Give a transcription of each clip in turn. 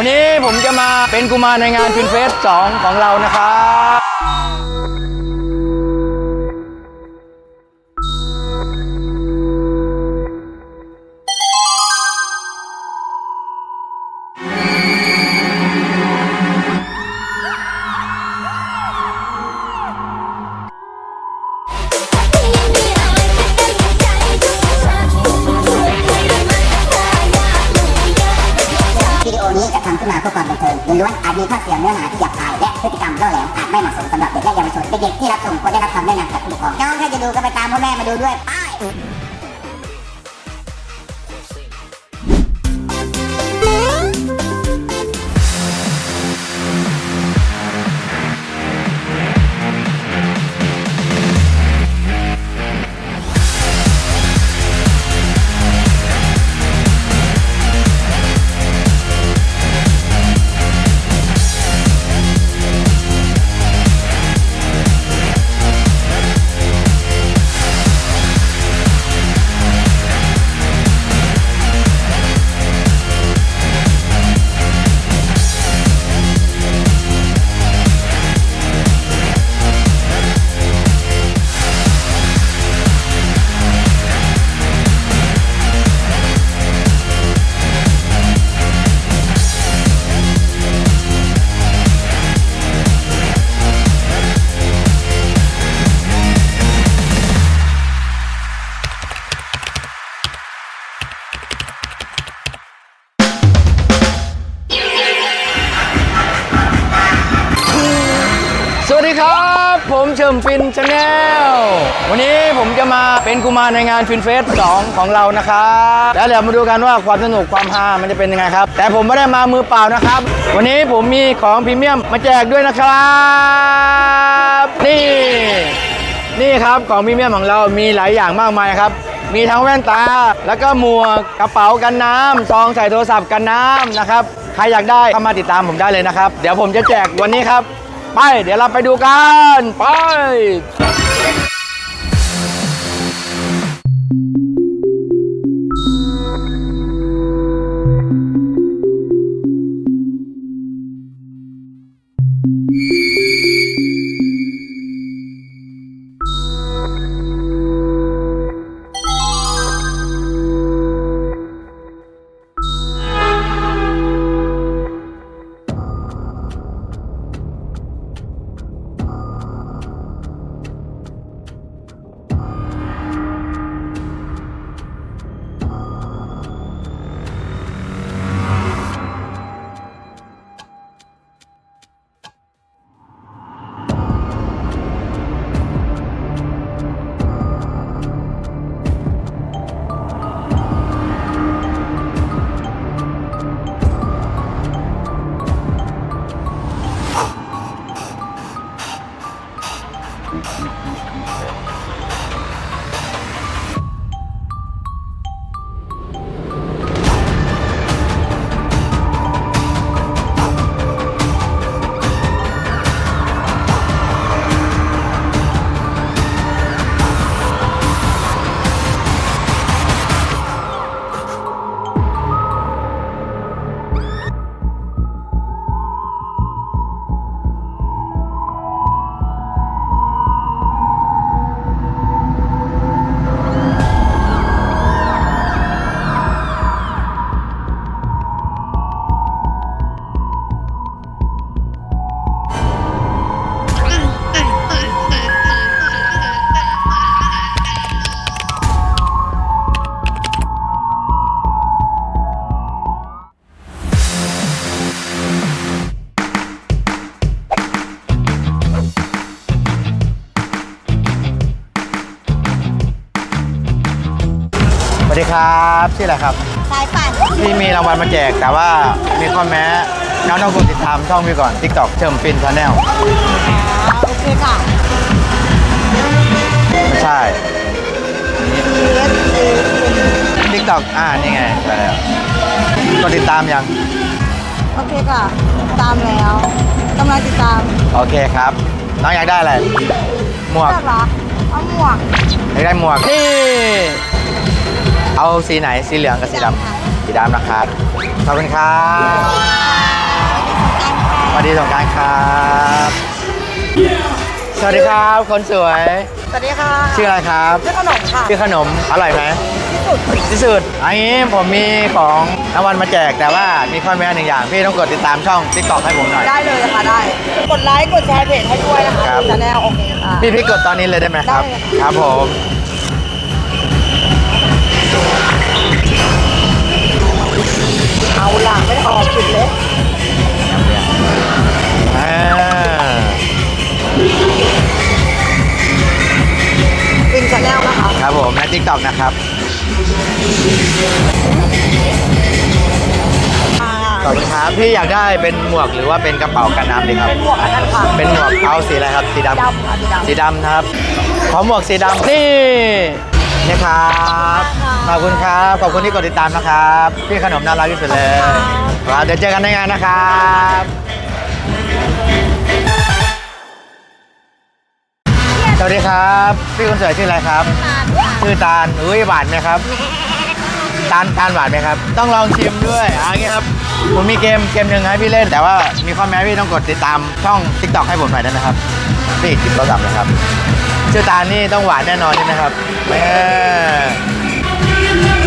วันนี้ผมจะมาเป็นกุมารในงานฟินเฟส 2 ของเรานะครับ วิดีโอนี้จะทำขึ้นมาเพื่อความบันเทิงล้วนอาจมีภาพเสียงเนื้อหาที่หยาบคายและพฤติกรรมล่อแหลมอาจไม่เหมาะสมสำหรับเด็กและเยาวชนเด็กๆที่รับชมควรได้รับคำแนะนำจากผู้ปกครองน้องถ้าจะดูก็ไปตามพ่อแม่มาดูด้วยไป เป็นกุมารในงานฟินเฟส2ของเรานะครับแล้วเดี๋ยวมาดูกันว่าความสนุกความฮามันจะเป็นยังไงครับ แต่ผมไม่ได้มามือเปล่านะครับ วันนี้ผมมีของพรีเมียมมาแจกด้วยนะครับ นี่ นี่ครับของพรีเมียมของเรามีหลายอย่างมากมายครับมีทั้งแว่นตา แล้วก็หมวกกระเป๋ากันน้ำซองใส่โทรศัพท์กันน้ำนะครับ ใครอยากได้เข้ามาติดตามผมได้เลยนะครับ เดี๋ยวผมจะแจกวันนี้ครับ ไป เดี๋ยวเราไปดูกัน ไป ชื่ออะไรครับสายปั่นพี่มีรางวัลมาแจก แต่ว่ามีข้อแม้น้องต้องกดติดตามช่องพี่ก่อน TikTok เชิมฟินชาแนลโอเคค่ะ ไม่ใช่ TikTok อ่านี่ไงไปแล้วกดติดตามยัง โอเคค่ะ ตามแล้วกำลังติดตามโอเคครับ น้องอยากได้อะไรหมวกเลือกเหรอเอาหมวก อยากได้หมวกนี่ เอาสีไหนสีเหลืองกับสีดำค่ะสีดำนะครับขอบคุณครับสวัสดีสงกรารครับ สวัสดีครับคนสวย สวัสดีค่ะชื่ออะไรครับชื่อขนมค่ะชื่อขนมอร่อยไหมที่สุดที่สุดอันนี้ผมมีของรางวัลมาแจกแต่ว่ามีข้อแม้หนึ่งอย่าง พี่ต้องกดติดตามช่องติ๊กต็อกให้ผมหน่อย ได้เลยค่ะได้ กดไลค์กดแชร์เพจให้ด้วยนะคะครับจะแนวโอเคค่ะ พี่พี่กดตอนนี้เลยได้ไหมครับได้เลยค่ะครับผม เอาล่ะไม่ออกผิดเลยอ่าวินชาแนลนะคะครับผมในติ๊กต็อกนะครับ อ่าขอบคุณครับพี่อยากได้เป็นหมวกหรือว่าเป็นกระเป๋ากันน้ำดีครับ เป็นหมวกอันนั้นค่ะเป็นหมวกเอาสีอะไรครับสีดำดำค่ะสีดำ สีดำนะครับ ขอหมวกสีดำนี่ นี่ครับ ขอบคุณครับ ขอบคุณที่กดติดตามนะครับ พี่ขนมน่ารักที่สุดเลยครับเดี๋ยวเจอกันในงานนะครับสวัสดีครับ พี่คนสวยชื่ออะไรครับ ชื่อตาลอุ้ยหวานไหมครับ ตาลตาลหวานไหมครับ ต้องลองชิมด้วยเอย่างนี้ครับผมมีเกมเกมหนึ่งให้พี่เล่น แต่ว่ามีข้อแม้พี่ต้องกดติดตามช่อง t ิ k t o k ให้ผมหน่อยได้ไหมครับพี่จิบโทรศัพท์นะครับ ชื่อตาลนี่ต้องหวานแน่นอนใช่ไหมครับแม่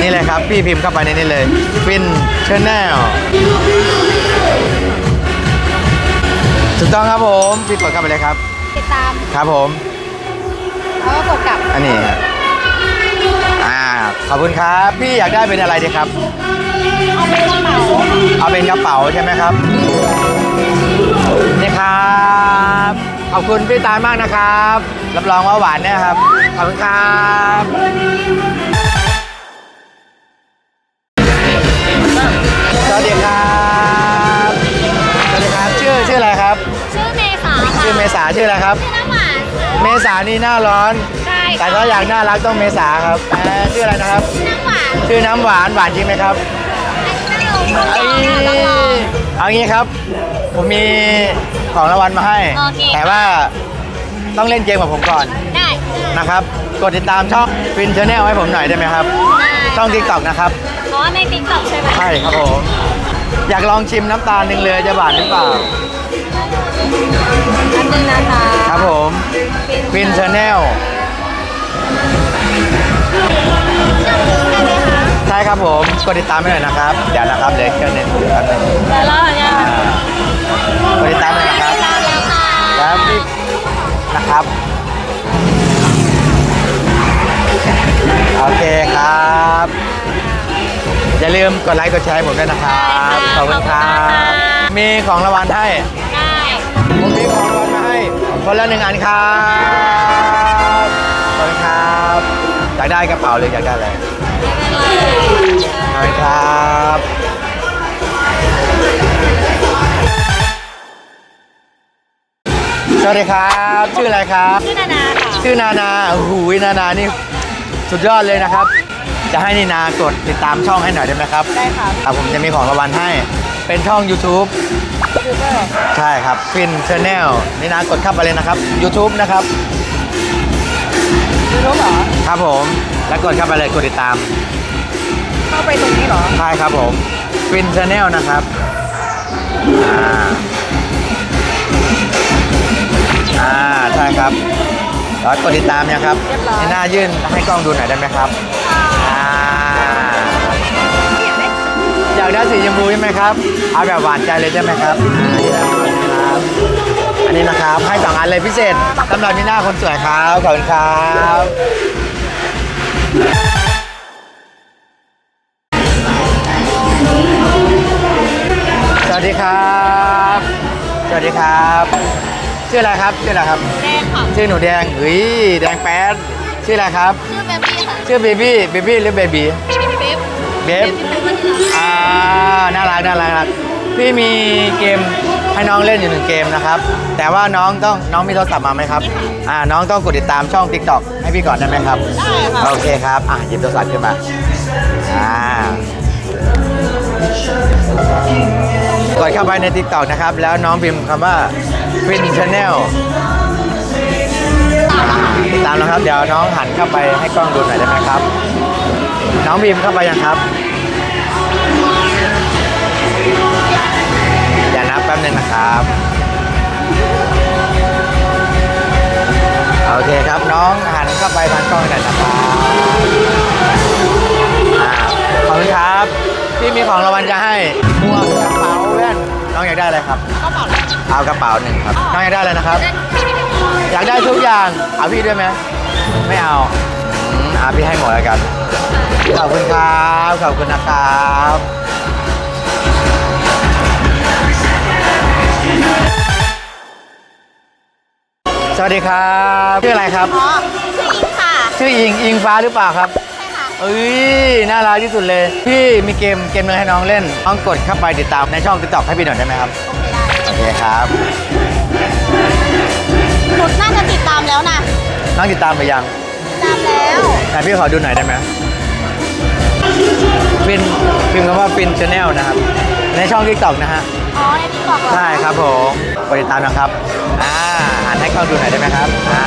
นี่เลยครับ พี่พิมพ์เข้าไปในนี้เลยฟินชแนลถูกต้องครับผมพี่กดเข้าไปเลยครับ ติดตาม ครับผม แล้วก็กดกลับ อันนี้ครับอ่าขอบคุณครับ พี่อยากได้เป็นอะไรดีครับ เอาไปกระเป๋าเอาเป็นกระเป๋าใช่ไหมครับ นี่ครับ ขอบคุณพี่ตาลมากนะครับ รับรองว่าหวานแน่ครับ ขอบคุณครับสวัสดีครับสวัสดีครับ ชื่อชื่ออะไรครับ ชื่อเมษาค่ะชื่อเมษาชื่ออะไรครับชื่อน้ำหวานค่ะเมษานี่หน้าร้อนใช่แต่ถ้าอยากน่ารักต้องเมษาครับแหมชื่ออะไรนะครับ น้ำหวานชื่อน้ำหวานหวานจริงไหมครับน้ำลงน้ำลงน้ำลงเอางี้ครับ ผมมี ของรางวัลมาให้ โอเค แต่ว่าต้องเล่นเกมกับผมก่อนได้นะครับ กดติดตามช่องฟินชาแนลให้ผมหน่อยได้ไหมครับได้ช่องทิกตอกนะครับ อ๋อในติ๊กต็อกใช่ไหมใช่ครับผม อยากลองชิมน้ำตาลหนึ่งเลยจะหวานหรือเปล่า อันนึงนะคะครับผมฟินชาแนลใช่ครับผม กดติดตามให้หน่อยนะครับ เดี๋ยวนะครับเดี๋ยวแค่นึงแป๊บนึง แล้วเรา ครับ โอเคครับ อย่าลืมกดไลค์กดแชร์ให้ผมด้วยนะครับ ขอบคุณครับ มีของรางวัลให้ได้ผมมีของรางวัลมาให้คนละหนึ่งอันครับขอบคุณครับอยากได้กระเป๋าหรืออยากได้อะไรขอบคุณครับ สวัสดีครับ ชื่ออะไรครับ ชื่อนานาค่ะชื่อนานาโอ้โหนานานี่สุดยอดเลยนะครับ จะให้นีนากดติดตามช่องให้หน่อยได้ไหมครับได้ค่ะครับผมจะมีของรางวัลให้เป็นช่อง YouTube ยูเบอร์ใช่ครับฟินชาแนลนี่นากดเข้าไปเลยนะครับ YouTube นะครับยูทูบเหรอ ครับผมแล้วกดเข้าไปเลยกดติดตามเข้าไปตรงนี้เหรอ ใช่ครับผมฟินชาแนลนะครับ แล้วกดติดตามยังครับเรียบร้อย นี่หน้ายื่นให้กล้องดูหน่อยได้ไหมครับอ่าอยากได้สีชมพูใช่ไหมครับเอาแบบหวานใจเลยใช่ไหมครับอ่านี่นะครับอันนี้นะครับให้สองอันเลยพิเศษสำหรับนี่หน้าคนสวยครับขอบคุณครับสวัสดีครับ สวัสดีครับ ชื่ออะไรครับชื่ออะไรครับ แดงค่ะชื่อหนูแดงเฮ้ยแดงแป๊ดชื่ออะไรครับ ชื่อเบบี้ค่ะชื่อเบบี้เบบี้หรือเบบี้เบฟเบฟอ่าน่ารักน่ารักน่ารักพี่มีเกมให้น้องเล่นอยู่หนึ่งเกมนะครับ แต่ว่าน้องต้องน้องมีโทรศัพท์มาไหมครับอ่าน้องต้องกดติดตามช่อง TikTok ให้พี่ก่อนได้ไหมครับได้ค่ะโอเคครับอะหยิบโทรศัพท์ขึ้นมาอ่ากดเข้าไปใน TikTok นะครับ แล้วน้องพิมพ์คำว่า ฟินชาแนลตามแล้วครับ เดี๋ยวน้องหันเข้าไปให้กล้องดูหน่อยได้ไหมครับ น้องบีมเข้าไปยังครับ อย่านับแป๊บนึงนะครับ โอเคครับน้องหันเข้าไปทางกล้องหน่อยนะครับขอบคุณครับที่มีของรางวัลจะให้หวกกระเป๋าแว่นน้องอยากได้อะไรครับกระเป๋า เอากระเป๋าหนึ่งครับ น้องอยากได้อะไรนะครับ อยากได้ทุกอย่างเอาพี่ด้วยไหมไม่เอาอืมเอาพี่ให้หมดแล้วกัน ขอบคุณครับ ขอบคุณนะครับ สวัสดีครับชื่ออะไรครับ อ๋อชื่ออิงค่ะชื่ออิงอิงฟ้าหรือเปล่าครับ ใช่ค่ะ เอ้ยน่ารักที่สุดเลย พี่มีเกมเกมหนึงให้น้องเล่นน้องกดเข้าไปติดตามในช่องติ๊กต็อกให้พี่หน่อยได้ไหมครับ โอ เคครับหนูน่าจะติดตามแล้วนะน้องติดตามไปยังตามแล้ว ไหนพี่ขอดูหน่อยได้ไหมฟินพิมพ์คำว่าฟินชาแนลนะครับ ในช่องทิกตอกนะฮะ อ๋อในติ๊กต็อกเหรอใช่ครับผมกดติดตามนะครับ อ่าอ่านให้กล้องดูหน่อยได้ไหมครับ อ่า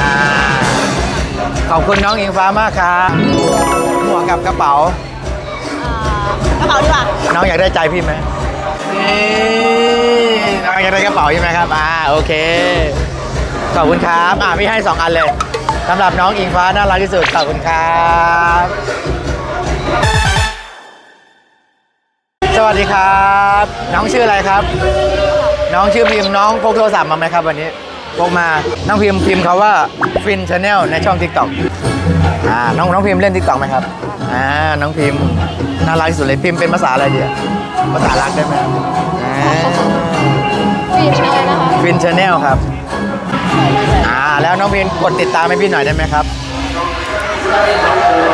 ขอบคุณน้องอิงฟ้ามากครับหมวกกับกระเป๋า อ่ากระเป๋าดีกว่า น้องอยากได้ใจพี่ไหม นี่น้องอยางได้กระเป๋าใช่ไหมครับ อ่า โอเค ขอบคุณครับ อ่าพี่ให้สองอันเลยสำหรับน้องอิงฟ้าน่ารักที่สุด ขอบคุณครับ สวัสดีครับ น้องชื่ออะไรครับ น้องชื่อพิมพ์น้องพกโทรศัพท์มาไหมครับวันนี้ พกมาน้องพิมพ์พิมพ์เขาว่าฟินชาแนลในช่อง t ิ k t o k อ่าน้องน้องพิมพ์เล่น t ิ k t o k ไหมครับอ่าน้องพิมพ์น่ารักที่สุดเลยพิมพ์เป็นภาษาอะไรดีอะภาษารักได้ไหมครับอ่าฟีดอะไรนะคะฟินชาแนลครับอ่าแล้วน้องพิมพ์กดติดตามให้พี่หน่อยได้ไหมครับ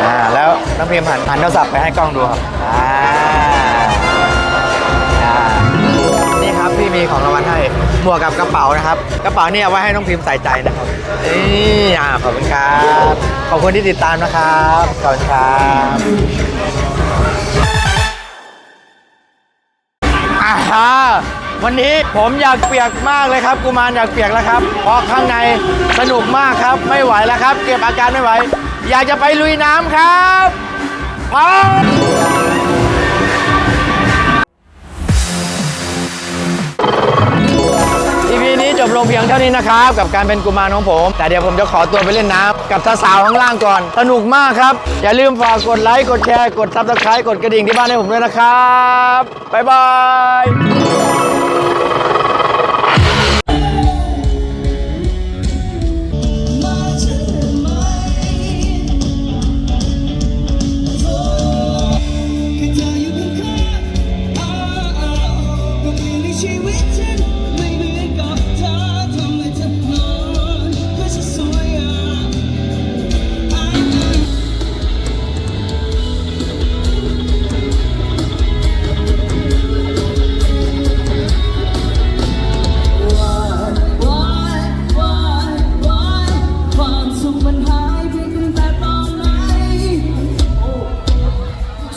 อ่าแล้วน้องพิมพ์หันหันโทรศัพท์ไปให้กล้องดูครับอ่าอ่านี่ครับพี่มีของรางวัลให้ หมวกกับกระเป๋านะครับ กระเป๋าเนี่ยเอาไว้ให้น้องพิมพ์ใส่ใจนะครับนี่อ่าขอบคุณครับ ขอบคุณที่ติดตามนะครับขอบคุณครับอ่าฮะวันนี้ผมอยากเปียกมากเลยครับ กุมารอยากเปียกแล้วครับ เพราะข้างในสนุกมากครับ ไม่ไหวแล้วครับ เก็บอาการไม่ไหว อยากจะไปลุยน้ำครับพร้อม ลงเพียงเท่านี้นะครับ กับการเป็นกุมารของผม แต่เดี๋ยวผมจะขอตัวไปเล่นน้ำกับสาวๆข้างล่างก่อน สนุกมากครับ อย่าลืมฝากกดไลค์ กดแชร์ กดซับสไครต์กดกระดิ่งที่บ้านให้ผมด้วยนะครับ บ๊ายบาย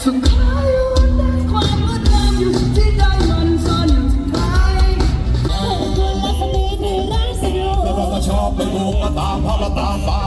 สุดท้ายวันใดความงดงามอยู่ที่ใดมันซ่อนอยู่ที่ใครเราก็ชอบไปดูมาตามภาพตามฟ้า